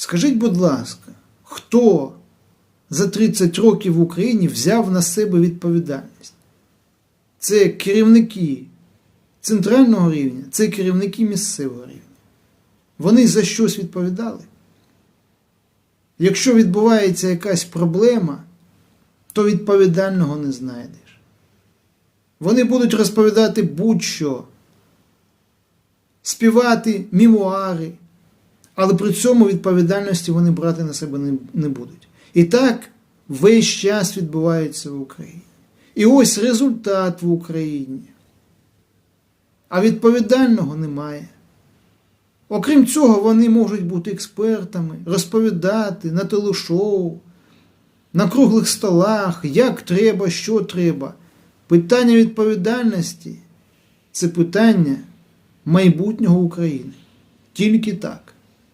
Скажіть, будь ласка, хто за 30 років в Україні взяв на себе відповідальність? Це керівники центрального рівня, це керівники місцевого рівня. Вони за щось відповідали. Якщо відбувається якась проблема, то відповідального не знайдеш. Вони будуть розповідати будь-що, співати мемуари, але при цьому відповідальності вони брати на себе не, будуть. І так весь час відбувається в Україні. І ось результат в Україні. А відповідального немає. Окрім цього, вони можуть бути експертами, розповідати на телешоу, на круглих столах, як треба, що треба. Питання відповідальності це питання майбутнього України. Тільки так.